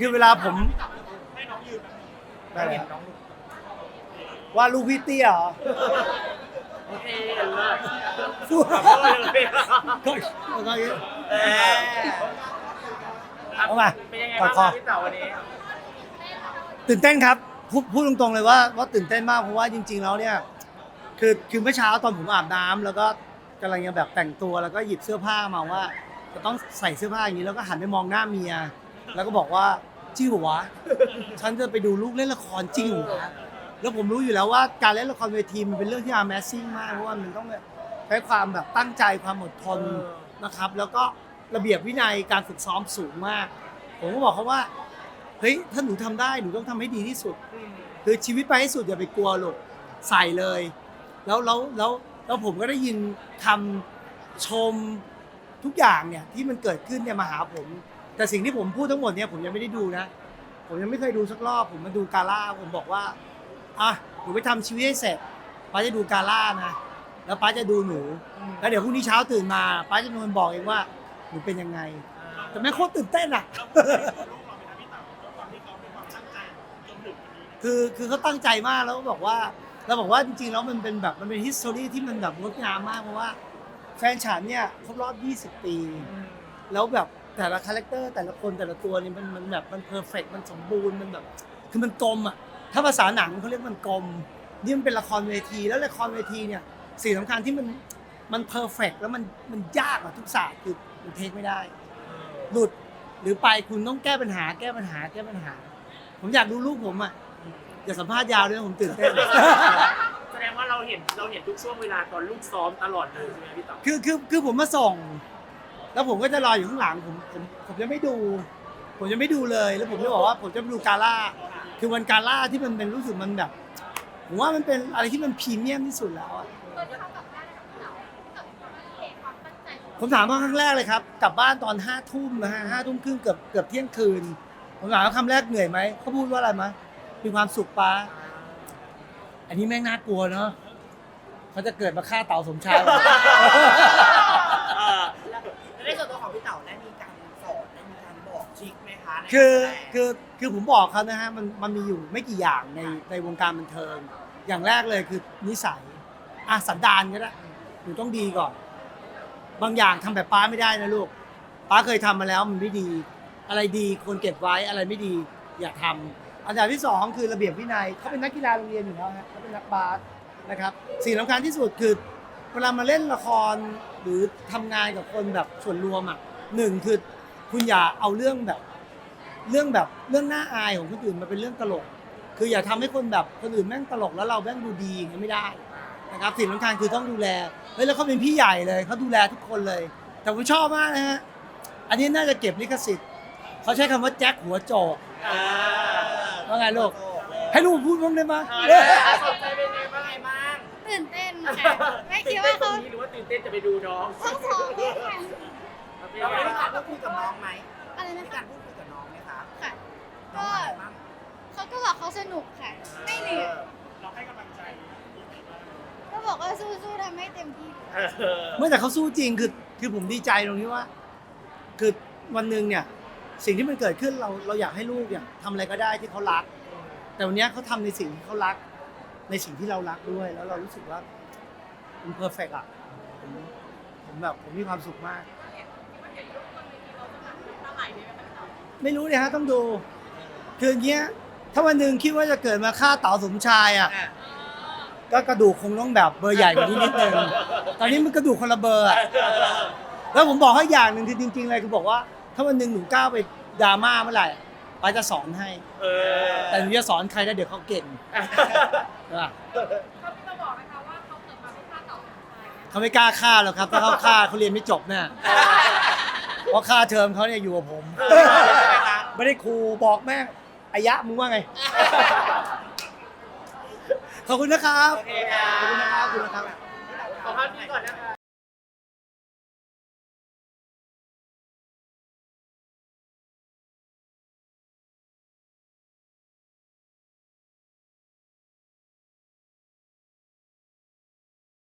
คือเวลาผมได้แล้วว่าลูกพี่เตี้ยเหรอโอเคเลิศสู้ขอโทษเลยก็ก็เออเอามาเป็นยังไงกอบ้าดงคอคะพี่เต๋าวันนี้ตื่นเต้นครับพูดพูดตรงๆเลยว่าว่าตื่นเต้นมากเพราะว่าจริง ๆ แล้วเนี่ย คือคือเมื่อเช้าตอนผมอาบน้ำแล้วก็กำลังจะแบบแต่งตัวแล้วก็หยิบเสื้อผ้ามาว่า จะต้องใส่เสื้อผ้าอย่างนี้แล้วก็หันไปมองหน้าเมีย แล้วก็บอกว่า จริงเหรอวะ ฉันจะไปดูลูกเล่นละครจริงเหรอวะแล้วผมรู้อยู่แล้วว่าการเล่นละครเวทีมันเป็นเรื่องที่อาแมสซิ่งมากเพราะว่ามันต้องแบบใช้ความแบบตั้งใจความอดทนนะครับ แล้วก็ระเบียบวินัยการฝึกซ้อมสูงมาก ผมก็บอกเขาว่าเฮ้ยถ้าหนูทำได้หนูต้องทำให้ดีที่สุด คือชีวิตไปให้สุดอย่าไปกลัวลูกใส่เลย แล้วแล้วแล้วแล้วผมก็ได้ยินคำชมทุกอย่างเนี่ยที่มันเกิดขึ้นเนี่ยมาหาผม แต่สิ่งที่ผมพูดทั้งหมดเนี่ยผมยังไม่ได้ดูนะ ผมยังไม่เคยดูสักรอบ ผมมาดูกาล่าผมบอกว่าอะหนูไปทำชีวิตให้เสร็จป้าจะดูกาล่านะแล้วป้าจะดูหนู แล้วเดี๋ยวพรุ่งนี้เช้าตื่นมาป้าจะเป็นคนบอกเองว่าหนูเป็นยังไง แต่แม่งโคตรตื่นเต้นอะคือคือเขาตั้งใจมากแล้วก็บอกว่าเราบอกว่าจริงๆแล้วมันเป็นแบบมันเป็น history ที่มันแบบงดงามมากเพราะว่า แฟนฉันเนี่ยครบรอบ 20 ปี แล้วแบบ แต่ละคาแรคเตอร์แต่ละคนแต่ละตัวนี่มันมันแบบมันเพอร์เฟกมันสมบูรณ์มันแบบ คือมันกลมอะถ้าภาษาหนังเขาเรียกมันกลมนี่มันเป็นละครเวทีแล้วละครเวทีเนี่ยสิ่งสำคัญที่มันมันเพอร์เฟกแล้วมันมันยากอะทุกศาสตร์คือมันเทคไม่ได้ หลุดหรือไปคุณต้องแก้ปัญหา แก้ปัญหาแก้ปัญหา ผมอยากดูลูกผมอะอย่าสัมภาษณ์ยาวด้วยนะผมตื่นเต้น แสดงว่าเราเห็นเราเห็นทุกช่วงเวลาตอนลูกซ้อมตลอดเลยใช่ไหมพี่เต๋าคือคือคือผมมาส่ง แล้วผมก็จะรออยู่ข้างหลังผมผมผมจะไม่ดู ผมจะไม่ดูเลย แล้วผมจะบอกว่าผมจะดูกาล่าคือวันกาล่าที่มันเป็นรู้สึกมันแบบผมว่ามันเป็นอะไรที่มันพรีเมียมที่สุดแล้วอะผมถามว่าครั้งแรกเลยครับ กลับบ้านตอนห้าทุ่มนะฮะห้าทุ่มครึ่งเกือบเกือบเที่ยงคืนผมถามว่าคำแรกเหนื่อยไหมเขาพูดว่าอะไรมะมีความสุขป้า อันนี้แม่งน่ากลัวเนาะเขาจะเกิดมาฆ่าเต่าสมชายเหรอ เออ แล้วในส่วน ตัวของพี่เต๋าได้มีการสอนได้มีการบอกทริคไหมคะในคือการแสดง คือคือผมบอกเขานะฮะมันมันมีอยู่ไม่กี่อย่างในในวงการบันเทิง อย่างแรกเลยคือนิสัยอะสันดานก็ได้หนูต้องดีก่อน บางอย่างทำแบบป้าไม่ได้นะลูกป้าเคยทำมาแล้วมันไม่ดี อะไรดีควรเก็บไว้อะไรไม่ดีอย่าทำอันดับที่สองคือระเบียบวินัยเขาเป็นนักกีฬาโรงเรียนอยู่แล้วฮะเขาเป็นนักบาสนะครับสิ่งสำคัญที่สุดคือ เวลามาเล่นละครหรือทำงานกับคนแบบส่วนรวมอะหนึ่งคือคุณอย่าเอาเรื่องแบบ เรื่องแบบเรื่องน่าอายของคนอื่นมาเป็นเรื่องตลก คืออย่าทำให้คนแบบคนอื่นแม่งตลกแล้วเราแม่งดูดีอย่างนี้ยไม่ได้นะครับสิ่งสำคัญคือต้องดูแลเฮ้ยแล้วเขาเป็นพี่ใหญ่เลยเขาดูแลทุกคนเลย แต่ผมชอบมากนะฮะอันนี้น่าจะเก็บลิขสิทธิ์เขาใช้คำว่าแจ็คหัวโจกเออว่าไงลูก ให้ลูกพูดบ้างได้ไหมเออสนใจเป็นไงบ้างไงบ้าง ตื่นเต้นค่ะ ไม่คิดว่าเขาตื่นเต้นตรงนี้หรือว่าตื่นเต้นจะไปดูน้องทั้งสองคนค่ะเราได้มีการพูดคุยกับน้องไหมอะไรนะมีคะการพูดคุยกับน้องไหมคะค่ะ น้อก็งอะไรบ้างเขาก็บอกเขาสนุกค่ะ ไม่เหนื่อยเราให้กำลังใจก็บอกว่าสู้ๆทำให้เต็มที่เออเมื่อแต่เขาสู้จริงคือคือผมดีใจตรงที่ว่า คือวันหนึ่งเนี่ย สิ่งที่มันเกิดขึ้นเราเราอยากให้ลูกเนี่ยทำอะไรก็ได้ที่เขารัก แต่วันเนี้ยเขาทำในสิ่งที่เขารัก ในสิ่งที่เรารักด้วย แล้วเรารู้สึกว่ามันเพอร์เฟกอะผมผมแบบผมมีความสุขมาก ไม่รู้เนี่ยฮะต้องดู คืออย่างเงี้ย ถ้าวันหนึ่งคิดว่าจะเกิดมาฆ่าเต๋าสมชายอะอะก็กระดูกคงต้องแบบเบอร์ใหญ่กว่านี้นิดนึง ตอนนี้มันกระดูกคนละเบอร์อะแล้วผมบอกให้อย่างหนึ่งคือจริงๆเลยคือบอกว่า ถ้าวันหนึ่งหนูก้าวไปดราม่าเมื่อไหร่ ป้าจะสอนให้ เออแต่หนูจะสอนใครได้เดี๋ยวเขาเก่งใช่ปะเขาไม่กล้าฆ่าหรอกครับ ถ้าเขาฆ่าเขาเรียนไม่จบเนี่ยเพราะค่าเทอมเขาเนี่ยอยู่กับผมใช่ไหมคะไม่ได้ครูบอกแม่งอายะมึงว่าไง ขอบคุณนะครับ โอเคค่ะขอบคุณนะครับขอบคุณนะครับ ขอภาพนี้ก่อนนะคะ